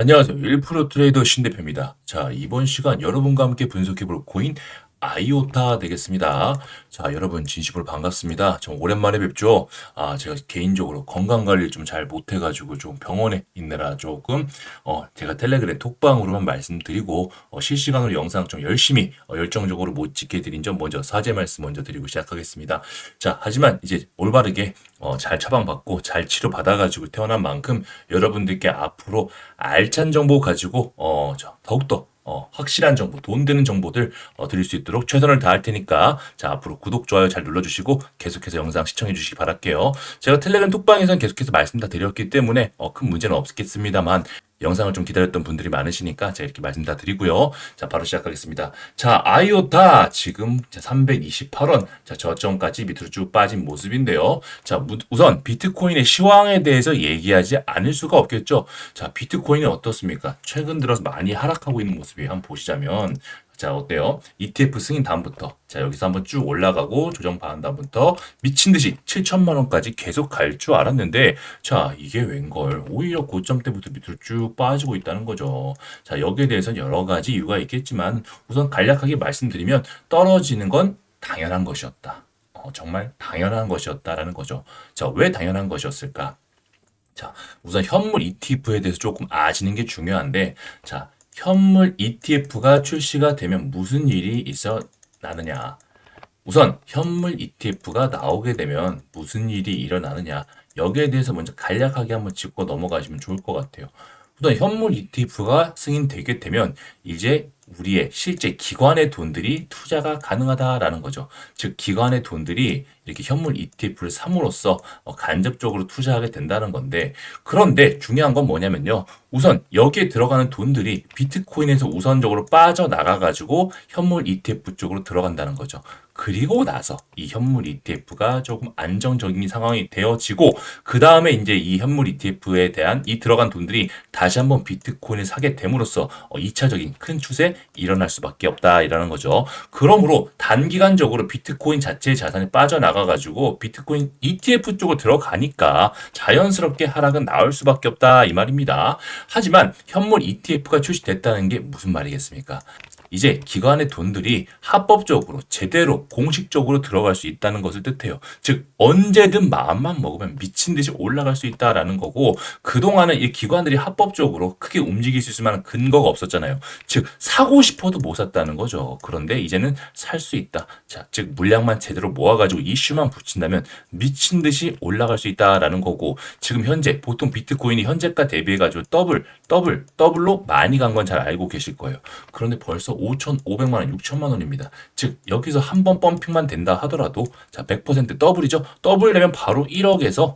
안녕하세요. 1% 트레이더 신대표입니다. 자, 이번 시간 여러분과 함께 분석해볼 코인 아이오타 되겠습니다. 자, 여러분 진심으로 반갑습니다. 좀 오랜만에 뵙죠. 아, 제가 개인적으로 건강 관리 좀잘 못해 가지고 좀 병원에 있느라 조금 어, 제가 텔레그램 톡방으로만 말씀드리고 어, 실시간으로 영상 좀 열심히 어, 열정적으로 못 찍게 드린 점 먼저 사죄 말씀 먼저 드리고 시작하겠습니다. 자, 하지만 이제 올바르게 어, 잘 처방받고 잘 치료 받아 가지고 태어난 만큼 여러분들께 앞으로 알찬 정보 가지고 어, 저, 더욱더 어, 확실한 정보, 돈 되는 정보들 어, 드릴 수 있도록 최선을 다할 테니까 자 앞으로 구독, 좋아요 잘 눌러주시고 계속해서 영상 시청해 주시기 바랄게요. 제가 텔레그램 톡방에서는 계속해서 말씀 다 드렸기 때문에 어, 큰 문제는 없겠습니다만 영상을 좀 기다렸던 분들이 많으시니까 제가 이렇게 말씀 다 드리고요. 자, 바로 시작하겠습니다. 자, 아이오타 지금 328원. 자, 저점까지 밑으로 쭉 빠진 모습인데요. 자, 무- 우선 비트코인의 시황에 대해서 얘기하지 않을 수가 없겠죠. 자, 비트코인이 어떻습니까? 최근 들어서 많이 하락하고 있는 모습이 한번 보시자면 자, 어때요? ETF 승인 다음부터. 자, 여기서 한번 쭉 올라가고 조정 받은 다음부터 미친 듯이 7천만 원까지 계속 갈 줄 알았는데, 자, 이게 웬걸. 오히려 고점 때부터 밑으로 쭉 빠지고 있다는 거죠. 자, 여기에 대해서는 여러 가지 이유가 있겠지만, 우선 간략하게 말씀드리면, 떨어지는 건 당연한 것이었다. 어, 정말 당연한 것이었다라는 거죠. 자, 왜 당연한 것이었을까? 자, 우선 현물 ETF에 대해서 조금 아시는 게 중요한데, 자, 현물 ETF가 출시가 되면 무슨 일이 있어 나느냐? 우선 현물 ETF가 나오게 되면 무슨 일이 일어나느냐? 여기에 대해서 먼저 간략하게 한번 짚고 넘어가시면 좋을 것 같아요. 우선 현물 ETF가 승인되게 되면 이제 우리의 실제 기관의 돈들이 투자가 가능하다라는 거죠. 즉 기관의 돈들이 이렇게 현물 ETF를 삼으로써 어, 간접적으로 투자하게 된다는 건데 그런데 중요한 건 뭐냐면요. 우선 여기에 들어가는 돈들이 비트코인에서 우선적으로 빠져나가 가지고 현물 ETF 쪽으로 들어간다는 거죠. 그리고 나서 이 현물 ETF가 조금 안정적인 상황이 되어지고 그 다음에 이제 이 현물 ETF에 대한 이 들어간 돈들이 다시 한번 비트코인을 사게 됨으로써 어, 2차적인 큰 추세 일어날 수밖에 없다라는 거죠. 그러므로 단기간적으로 비트코인 자체의 자산이 빠져나가 가지고 비트코인 ETF 쪽으로 들어가니까 자연스럽게 하락은 나올 수밖에 없다 이 말입니다. 하지만 현물 ETF가 출시됐다는 게 무슨 말이겠습니까? 이제 기관의 돈들이 합법적으로 제대로 공식적으로 들어갈 수 있다는 것을 뜻해요. 즉 언제든 마음만 먹으면 미친 듯이 올라갈 수 있다라는 거고 그동안은 이 기관들이 합법적으로 크게 움직일 수 있을 만한 근거가 없었잖아요. 즉 사고 싶어도 못 샀다는 거죠. 그런데 이제는 살 수 있다. 자, 즉 물량만 제대로 모아 가지고 이슈만 붙인다면 미친 듯이 올라갈 수 있다라는 거고 지금 현재 보통 비트코인이 현재가 대비해 가지고 더블, 더블, 더블로 많이 간 건 잘 알고 계실 거예요. 그런데 벌써 5,500만 원, 6천만 원입니다. 즉 여기서 한 번 펌핑만 된다 하더라도 자, 100% 더블이죠. 더블 되면 바로 1억에서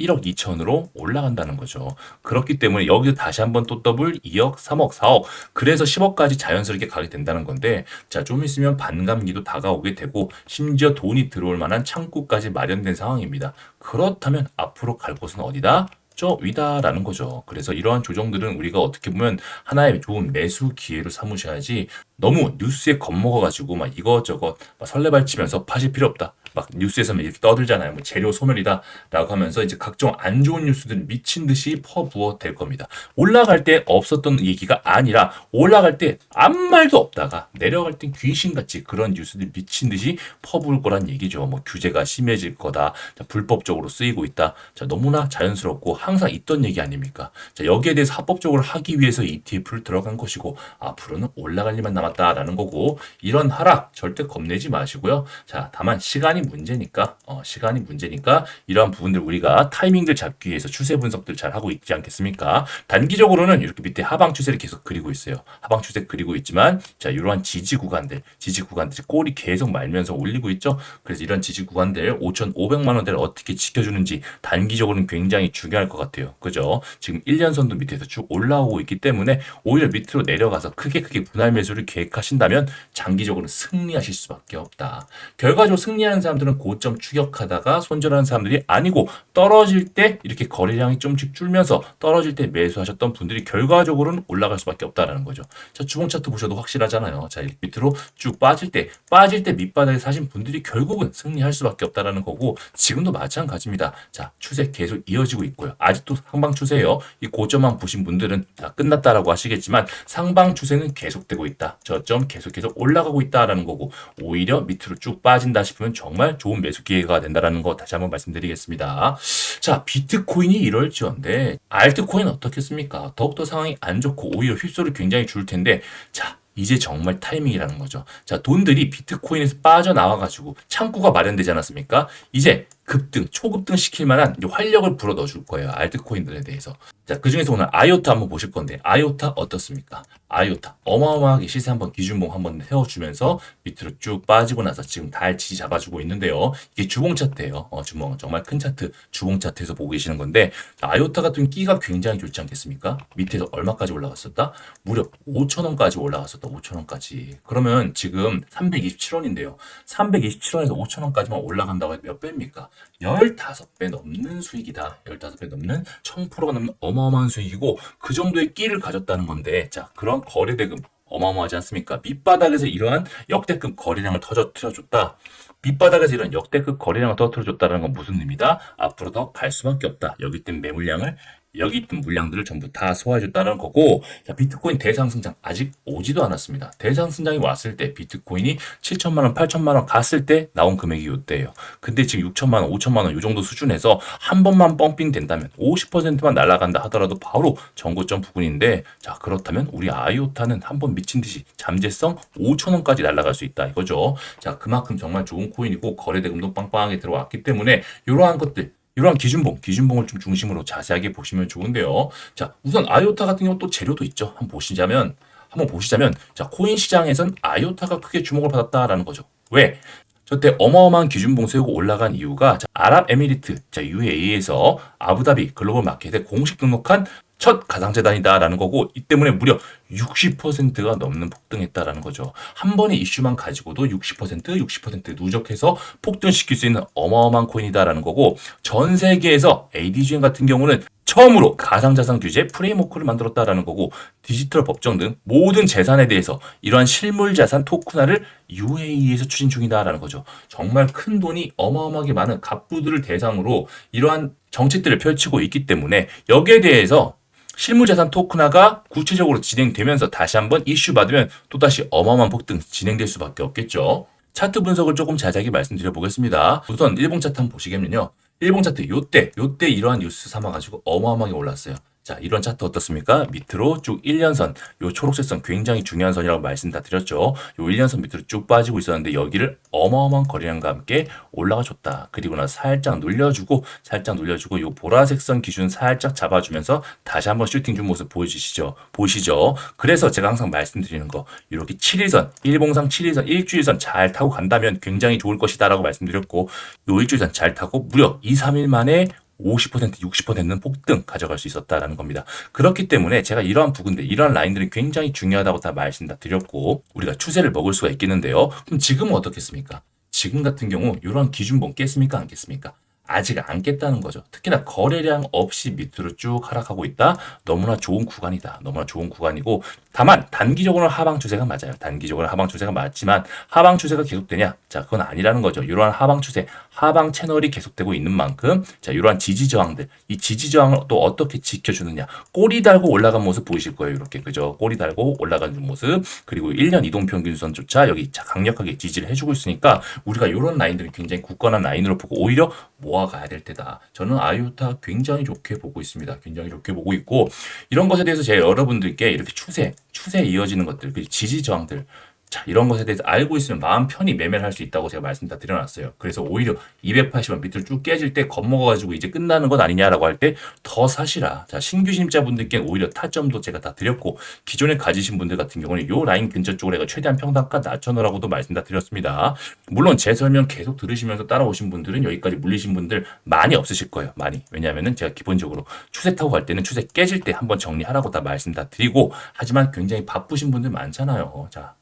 1억 2천으로 올라간다는 거죠. 그렇기 때문에 여기서 다시 한번 또 더블 2억, 3억, 4억 그래서 10억까지 자연스럽게 가게 된다는 건데 자 좀 있으면 반감기도 다가오게 되고 심지어 돈이 들어올 만한 창구까지 마련된 상황입니다. 그렇다면 앞으로 갈 곳은 어디다? 저 위다라는 거죠. 그래서 이러한 조정들은 우리가 어떻게 보면 하나의 좋은 매수 기회로 삼으셔야지 너무 뉴스에 겁먹어가지고 막 이것저것 막 설레발치면서 파실 필요 없다. 막 뉴스에서만 이렇게 떠들잖아요. 뭐 재료 소멸이다라고 하면서 이제 각종 안 좋은 뉴스들 미친 듯이 퍼부어 될 겁니다. 올라갈 때 없었던 얘기가 아니라 올라갈 때 아무 말도 없다가 내려갈 땐 귀신같이 그런 뉴스들 미친 듯이 퍼부을 거란 얘기죠. 뭐 규제가 심해질 거다. 자, 불법적으로 쓰이고 있다. 자, 너무나 자연스럽고 항상 있던 얘기 아닙니까? 자, 여기에 대해서 합법적으로 하기 위해서 ETF를 들어간 것이고 앞으로는 올라갈 일만 남았다라는 거고 이런 하락 절대 겁내지 마시고요. 자, 다만 시간이 문제니까 어, 시간이 문제니까 이러한 부분들 우리가 타이밍들 잡기 위해서 추세 분석들 잘 하고 있지 않겠습니까? 단기적으로는 이렇게 밑에 하방 추세를 계속 그리고 있어요. 하방 추세 그리고 있지만 자, 이러한 지지 구간들, 지지 구간들이 꼬리 계속 말면서 올리고 있죠. 그래서 이런 지지 구간들 5,500만 원대를 어떻게 지켜주는지 단기적으로는 굉장히 중요할 것 같아요. 그죠? 지금 1년 선도 밑에서 쭉 올라오고 있기 때문에 오히려 밑으로 내려가서 크게 크게 분할 매수를 계획하신다면 장기적으로 승리하실 수밖에 없다. 결과적으로 승리하는 사람들 사람들은 고점 추격하다가 손절하는 사람들이 아니고 떨어질 때 이렇게 거래량이 좀씩 줄면서 떨어질 때 매수하셨던 분들이 결과적으로는 올라갈 수밖에 없다라는 거죠. 자, 주봉 차트 보셔도 확실하잖아요. 자, 밑으로 쭉 빠질 때 빠질 때 밑바닥에 사신 분들이 결국은 승리할 수밖에 없다라는 거고 지금도 마찬가지입니다. 자, 추세 계속 이어지고 있고요. 아직도 상방 추세예요. 이 고점만 보신 분들은 다 끝났다라고 하시겠지만 상방 추세는 계속되고 있다. 저점 계속 계속 올라가고 있다라는 거고 오히려 밑으로 쭉 빠진다 싶으면 정말 좋은 매수 기회가 된다라는 거 다시 한번 말씀드리겠습니다. 자, 비트코인이 이럴지언데 알트코인 어떻겠습니까? 더욱더 상황이 안 좋고 오히려 휩소를 굉장히 줄 텐데 자, 이제 정말 타이밍이라는 거죠. 자, 돈들이 비트코인에서 빠져나와가지고 창구가 마련되지 않았습니까? 이제 급등, 초급등 시킬 만한 활력을 불어 넣어줄 거예요. 알트코인들에 대해서. 자, 그 중에서 오늘 아이오타 한번 보실 건데, 아이오타 어떻습니까? 아이오타. 어마어마하게 시세 한번 기준봉 한번 세워주면서 밑으로 쭉 빠지고 나서 지금 달 지지 잡아주고 있는데요. 이게 주봉 차트예요. 어, 주봉. 정말 큰 차트, 주봉 차트에서 보고 계시는 건데, 아이오타 같은 끼가 굉장히 좋지 않겠습니까? 밑에서 얼마까지 올라갔었다? 무려 5천원까지 올라갔었다. 5천원까지. 그러면 지금 327원인데요. 327원에서 5천원까지만 올라간다고 해도 몇 배입니까? 15배 넘는 수익이다. 15배 넘는 1000%가 넘는 어마어마한 수익이고 그 정도의 끼를 가졌다는 건데 자 그런 거래대금 어마어마하지 않습니까? 밑바닥에서 이러한 역대급 거래량을 터져줬다. 밑바닥에서 이런 역대급 거래량을 터뜨려줬다는 건 무슨 의미다? 앞으로 더 갈 수밖에 없다. 여기 있던 매물량을 여기 있던 물량들을 전부 다 소화해줬다는 거고 자, 비트코인 대상승장 아직 오지도 않았습니다. 대상승장이 왔을 때 비트코인이 7천만 원, 8천만 원 갔을 때 나온 금액이 이때예요. 근데 지금 6천만 원, 5천만 원이 정도 수준에서 한 번만 펌핑 된다면 50%만 날아간다 하더라도 바로 정고점 부근인데 자 그렇다면 우리 아이오타는 한 번 미친 듯이 잠재성 5천 원까지 날아갈 수 있다 이거죠. 자 그만큼 정말 좋은 코인이고 거래 대금도 빵빵하게 들어왔기 때문에 이러한 것들 이러한 기준봉, 기준봉을 좀 중심으로 자세하게 보시면 좋은데요. 자, 우선 아이오타 같은 경우 또 재료도 있죠. 한번 보시자면, 한번 보시자면, 자, 코인 시장에선 아이오타가 크게 주목을 받았다라는 거죠. 왜? 저때 어마어마한 기준봉 세우고 올라간 이유가 자, 아랍에미리트, 자, UAE에서 아부다비 글로벌 마켓에 공식 등록한 첫 가상재단이다라는 거고 이 때문에 무려 60%가 넘는 폭등했다라는 거죠. 한 번의 이슈만 가지고도 60% 60% 누적해서 폭등시킬 수 있는 어마어마한 코인이다라는 거고 전 세계에서 ADGN 같은 경우는 처음으로 가상자산 규제 프레임워크를 만들었다라는 거고 디지털 법정 등 모든 재산에 대해서 이러한 실물 자산 토큰화를 UAE에서 추진 중이다라는 거죠. 정말 큰 돈이 어마어마하게 많은 갑부들을 대상으로 이러한 정책들을 펼치고 있기 때문에 여기에 대해서 실물자산 토큰화가 구체적으로 진행되면서 다시 한번 이슈 받으면 또다시 어마어마한 폭등 진행될 수밖에 없겠죠. 차트 분석을 조금 자세하게 말씀드려 보겠습니다. 우선 일봉 차트 한번 보시겠면요. 일봉 차트 요때 요때 이러한 뉴스 삼아 가지고 어마어마하게 올랐어요. 자, 이런 차트 어떻습니까? 밑으로 쭉 1년선, 요 초록색 선 굉장히 중요한 선이라고 말씀 다 드렸죠. 요 1년선 밑으로 쭉 빠지고 있었는데 여기를 어마어마한 거래량과 함께 올라가 줬다. 그리고 나서 살짝 눌려주고, 살짝 눌려주고, 요 보라색 선 기준 살짝 잡아주면서 다시 한번 슈팅 준 모습 보여주시죠. 보시죠. 그래서 제가 항상 말씀드리는 거, 이렇게 7일선, 일봉상 7일선, 일주일선 잘 타고 간다면 굉장히 좋을 것이다라고 말씀드렸고, 요 일주일선 잘 타고 무려 2, 3일 만에 50% 60%는 폭등 가져갈 수 있었다라는 겁니다. 그렇기 때문에 제가 이러한 부분들, 이러한 라인들이 굉장히 중요하다고 다 말씀 다 드렸고 우리가 추세를 먹을 수가 있겠는데요. 그럼 지금은 어떻겠습니까? 지금 같은 경우 이러한 기준봉 깼습니까? 안 깼습니까? 아직 안 깼다는 거죠. 특히나 거래량 없이 밑으로 쭉 하락하고 있다. 너무나 좋은 구간이다. 너무나 좋은 구간이고 다만 단기적으로는 하방 추세가 맞아요. 단기적으로는 하방 추세가 맞지만 하방 추세가 계속되냐? 자, 그건 아니라는 거죠. 이러한 하방 추세, 하방 채널이 계속되고 있는 만큼 자, 이러한 지지 저항들, 이 지지 저항을 또 어떻게 지켜주느냐? 꼬리 달고 올라간 모습 보이실 거예요. 이렇게 그죠? 꼬리 달고 올라가는 모습. 그리고 1년 이동 평균선조차 여기 강력하게 지지를 해주고 있으니까 우리가 이런 라인들이 굉장히 굳건한 라인으로 보고 오히려 모아가야 될 때다. 저는 아이오타 굉장히 좋게 보고 있습니다. 굉장히 좋게 보고 있고 이런 것에 대해서 제가 여러분들께 이렇게 추세, 추세에 이어지는 것들, 그 지지 저항들 자, 이런 것에 대해서 알고 있으면 마음 편히 매매를 할 수 있다고 제가 말씀 다 드려놨어요. 그래서 오히려 280원 밑을 쭉 깨질 때 겁먹어가지고 이제 끝나는 것 아니냐라고 할 때 더 사시라. 자, 신규 신입자분들께는 오히려 타점도 제가 다 드렸고, 기존에 가지신 분들 같은 경우는 요 라인 근처 쪽으로 해가 최대한 평단가 낮춰놓으라고도 말씀 다 드렸습니다. 물론 제 설명 계속 들으시면서 따라오신 분들은 여기까지 물리신 분들 많이 없으실 거예요. 많이. 왜냐하면은 제가 기본적으로 추세 타고 갈 때는 추세 깨질 때 한번 정리하라고 다 말씀 다 드리고, 하지만 굉장히 바쁘신 분들 많잖아요. 자,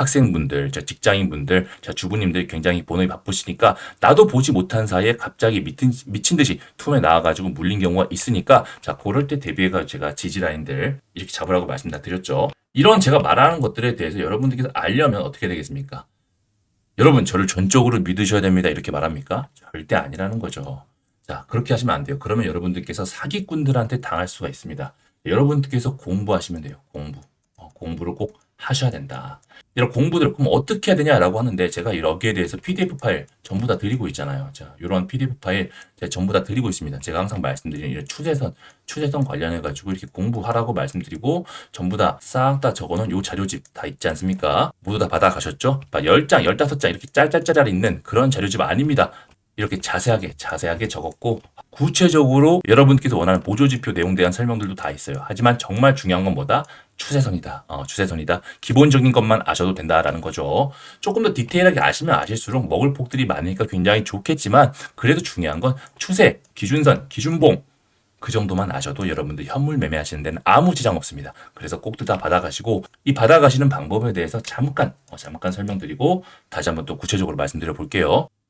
학생분들, 자, 직장인분들, 자, 주부님들 굉장히 본업이 바쁘시니까 나도 보지 못한 사이에 갑자기 미친, 미친 듯이 툼에 나와가지고 물린 경우가 있으니까 자, 그럴 때 대비해가 제가 지지라인들 이렇게 잡으라고 말씀 다 드렸죠. 이런 제가 말하는 것들에 대해서 여러분들께서 알려면 어떻게 되겠습니까? 여러분 저를 전적으로 믿으셔야 됩니다. 이렇게 말합니까? 절대 아니라는 거죠. 자, 그렇게 하시면 안 돼요. 그러면 여러분들께서 사기꾼들한테 당할 수가 있습니다. 여러분들께서 공부하시면 돼요. 공부. 어, 공부를 꼭 하셔야 된다. 이런 공부들 그럼 어떻게 해야 되냐라고 하는데 제가 여기에 대해서 PDF 파일 전부 다 드리고 있잖아요. 자, 이런 PDF 파일 제가 전부 다 드리고 있습니다. 제가 항상 말씀드리는 이런 추세선, 추세선 관련해 가지고 이렇게 공부하라고 말씀드리고 전부 다 싹 다 적어놓은 요 자료집 다 있지 않습니까? 모두 다 받아가셨죠? 10장, 15장 이렇게 짤짤짤짤 있는 그런 자료집 아닙니다. 이렇게 자세하게 자세하게 적었고 구체적으로 여러분께서 원하는 보조지표 내용에 대한 설명들도 다 있어요. 하지만 정말 중요한 건 뭐다? 추세선이다. 어, 추세선이다. 기본적인 것만 아셔도 된다라는 거죠. 조금 더 디테일하게 아시면 아실수록 먹을 폭들이 많으니까 굉장히 좋겠지만 그래도 중요한 건 추세, 기준선, 기준봉 그 정도만 아셔도 여러분들 현물 매매하시는 데는 아무 지장 없습니다. 그래서 꼭들 다 받아가시고 이 받아가시는 방법에 대해서 잠깐 어, 잠깐 설명드리고 다시 한번 또 구체적으로 말씀드려 볼게요.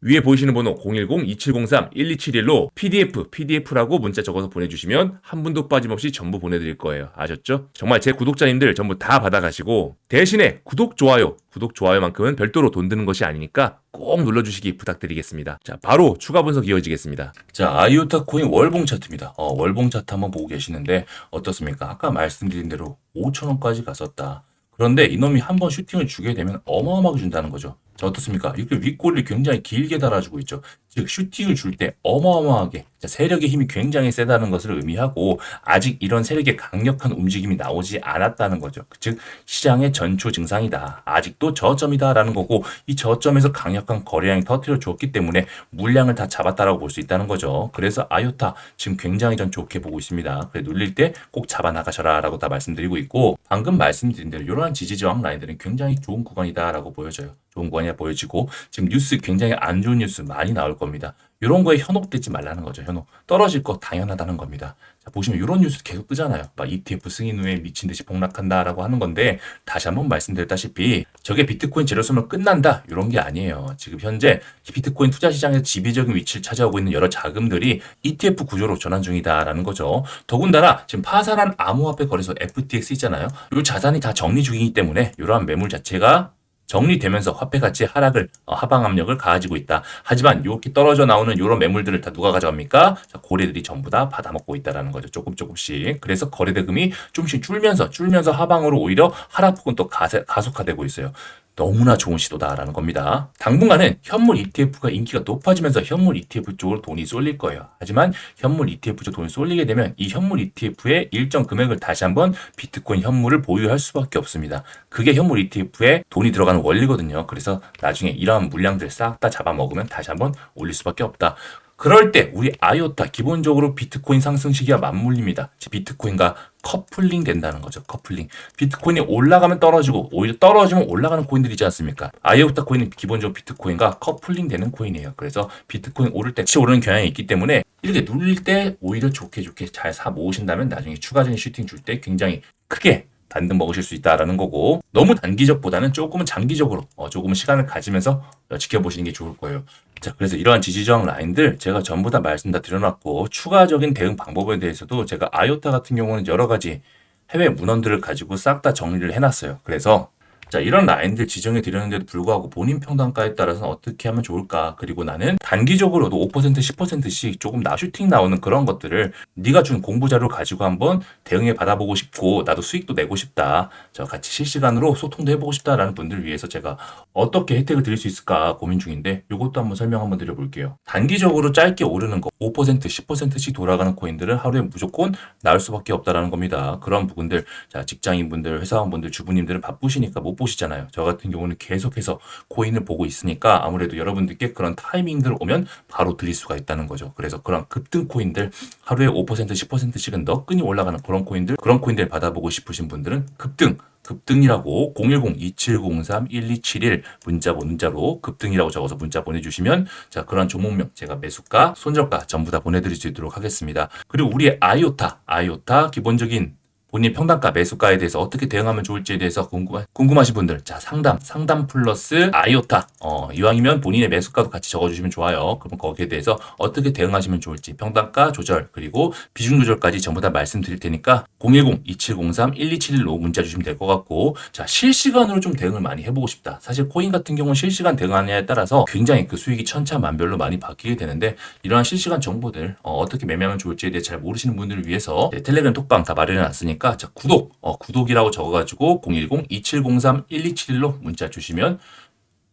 위에 보이시는 번호 010-2703-1271로 PDF, PDF라고 문자 적어서 보내주시면 한 분도 빠짐없이 전부 보내드릴 거예요. 아셨죠? 정말 제 구독자님들 전부 다 받아가시고 대신에 구독, 좋아요, 구독, 좋아요만큼은 별도로 돈 드는 것이 아니니까 꼭 눌러주시기 부탁드리겠습니다. 자, 바로 추가 분석 이어지겠습니다. 자, 아이오타 코인 월봉 차트입니다. 어, 월봉 차트 한번 보고 계시는데 어떻습니까? 아까 말씀드린 대로 5천원까지 갔었다. 그런데 이놈이 한 번 슈팅을 주게 되면 어마어마하게 준다는 거죠. 자, 어떻습니까? 이렇게 윗골을 굉장히 길게 달아주고 있죠. 즉, 슈팅을 줄 때 어마어마하게 자, 세력의 힘이 굉장히 세다는 것을 의미하고 아직 이런 세력의 강력한 움직임이 나오지 않았다는 거죠. 즉, 시장의 전초 증상이다. 아직도 저점이다라는 거고 이 저점에서 강력한 거래량이 터트려 줬기 때문에 물량을 다 잡았다라고 볼 수 있다는 거죠. 그래서 아요타 지금 굉장히 전 좋게 보고 있습니다. 그래 눌릴 때 꼭 잡아 나가셔라라고 다 말씀드리고 있고 방금 말씀드린 대로 이 러한 지지저항 라인들은 굉장히 좋은 구간이다라고 보여져요. 구간이 보여지고 지금 뉴스 굉장히 안 좋은 뉴스 많이 나올 겁니다. 이런 거에 현혹되지 말라는 거죠. 현혹. 떨어질 거 당연하다는 겁니다. 자, 보시면 이런 뉴스 계속 뜨잖아요. 막 ETF 승인 후에 미친 듯이 폭락한다라고 하는 건데 다시 한번 말씀드렸다시피 저게 비트코인 쓰면 끝난다 이런 게 아니에요. 지금 현재 비트코인 투자 시장에서 지배적인 위치를 차지하고 있는 여러 자금들이 ETF 구조로 전환 중이다라는 거죠. 더군다나 지금 파산한 암호화폐 거래소 FTX 있잖아요. 이 자산이 다 정리 중이기 때문에 이러한 매물 자체가 정리되면서 화폐 가치 하락을 어, 하방 압력을 가해지고 있다. 하지만 이렇게 떨어져 나오는 이런 매물들을 다 누가 가져갑니까? 자, 고래들이 전부 다 받아먹고 있다라는 거죠. 조금 조금씩. 그래서 거래 대금이 조금씩 줄면서 줄면서 하방으로 오히려 하락폭은 또 가세, 가속화되고 있어요. 너무나 좋은 시도다라는 겁니다. 당분간은 현물 ETF가 인기가 높아지면서 현물 ETF 쪽으로 돈이 쏠릴 거예요. 하지만 현물 ETF 쪽 돈이 쏠리게 되면 이 현물 ETF의 일정 금액을 다시 한번 비트코인 현물을 보유할 수밖에 없습니다. 그게 현물 ETF에 돈이 들어가는 원리거든요. 그래서 나중에 이러한 물량들 싹 다 잡아먹으면 다시 한번 올릴 수밖에 없다. 그럴 때 우리 아이오타 기본적으로 비트코인 상승 시기와 맞물립니다. 즉 비트코인과 커플링 된다는 거죠. 커플링. 비트코인이 올라가면 떨어지고 오히려 떨어지면 올라가는 코인들이지 않습니까? 아이오타 코인은 기본적으로 비트코인과 커플링 되는 코인이에요. 그래서 비트코인 오를 때 같이 오르는 경향이 있기 때문에 이렇게 눌릴 때 오히려 좋게 좋게 잘 사 모으신다면 나중에 추가 적인 슈팅 줄 때 굉장히 크게 반등 먹으실 수 있다라는 거고 너무 단기적보다는 조금은 장기적으로 어, 조금은 시간을 가지면서 어, 지켜보시는 게 좋을 거예요. 자, 그래서 이러한 지지저항 라인들 제가 전부 다 말씀 다 드려놨고 추가적인 대응 방법에 대해서도 제가 아이오타 같은 경우는 여러 가지 해외 문헌들을 가지고 싹 다 정리를 해놨어요. 그래서 자, 이런 라인들 지정해 드렸는데도 불구하고 본인 평단가에 따라서는 어떻게 하면 좋을까? 그리고 나는 단기적으로도 5% 10%씩 조금 나슈팅 나오는 그런 것들을 네가 준 공부 자료를 가지고 한번 대응해 받아보고 싶고 나도 수익도 내고 싶다. 저 같이 실시간으로 소통도 해보고 싶다라는 분들 위해서 제가 어떻게 혜택을 드릴 수 있을까 고민 중인데 이것도 한번 설명 한번 드려볼게요. 단기적으로 짧게 오르는 거 5% 10%씩 돌아가는 코인들은 하루에 무조건 나올 수밖에 없다라는 겁니다. 그런 부분들 자 직장인분들 회사원분들 주부님들은 바쁘시니까 못 보시잖아요. 저 같은 경우는 계속해서 코인을 보고 있으니까 아무래도 여러분들께 그런 타이밍들 오면 바로 드릴 수가 있다는 거죠. 그래서 그런 급등 코인들 하루에 5% 10%씩은 너끈히 올라가는 그런 코인들 그런 코인들 받아보고 싶으신 분들은 급등 급등이라고 010-2703-1271 문자 문자로 급등이라고 적어서 문자 보내주시면 자 그런 종목명 제가 매수가 손절가 전부 다 보내드릴 수 있도록 하겠습니다. 그리고 우리 아이오타 아이오타 기본적인 본인 평단가 매수가에 대해서 어떻게 대응하면 좋을지에 대해서 궁금하, 궁금하신 분들 자 상담 상담 플러스 아이오타. 어, 이왕이면 본인의 매수가도 같이 적어주시면 좋아요. 그럼 거기에 대해서 어떻게 대응하시면 좋을지 평단가 조절 그리고 비중 조절까지 전부 다 말씀드릴 테니까 010-2703-1271로 문자 주시면 될 것 같고 자 실시간으로 좀 대응을 많이 해보고 싶다. 사실 코인 같은 경우는 실시간 대응하느냐에 따라서 굉장히 그 수익이 천차만별로 많이 바뀌게 되는데 이러한 실시간 정보들 어, 떻게 매매하면 좋을지에 대해 잘 모르시는 분들을 위해서 네, 텔레그램 톡방 다 마련해 놨으니까 자 구독 어, 구독이라고 적어가지고 010-2703-1271로 문자 주시면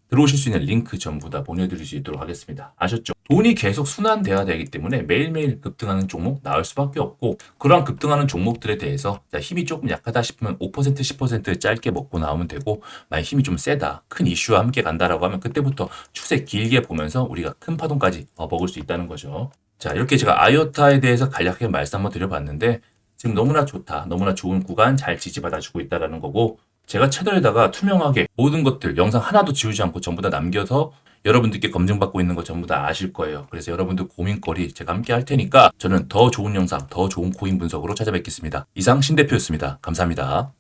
들어오실 수 있는 링크 전부 다 보내드릴 수 있도록 하겠습니다. 아셨죠? 돈이 계속 순환돼야 되기 때문에 매일매일 급등하는 종목 나올 수밖에 없고 그러한 급등하는 종목들에 대해서 자, 힘이 조금 약하다 싶으면 5% 10% 짧게 먹고 나오면 되고 만약 힘이 좀 세다 큰 이슈와 함께 간다라고 하면 그때부터 추세 길게 보면서 우리가 큰 파동까지 어, 먹을 수 있다는 거죠. 자 이렇게 제가 아이오타에 대해서 간략하게 말씀 한번 드려봤는데 지금 너무나 좋다 너무나 좋은 구간 잘 지지받아주고 있다라는 거고 제가 채널에다가 투명하게 모든 것들 영상 하나도 지우지 않고 전부 다 남겨서 여러분들께 검증받고 있는 거 전부 다 아실 거예요. 그래서 여러분들 고민거리 제가 함께 할 테니까 저는 더 좋은 영상, 더 좋은 코인 분석으로 찾아뵙겠습니다. 이상 신 대표였습니다. 감사합니다.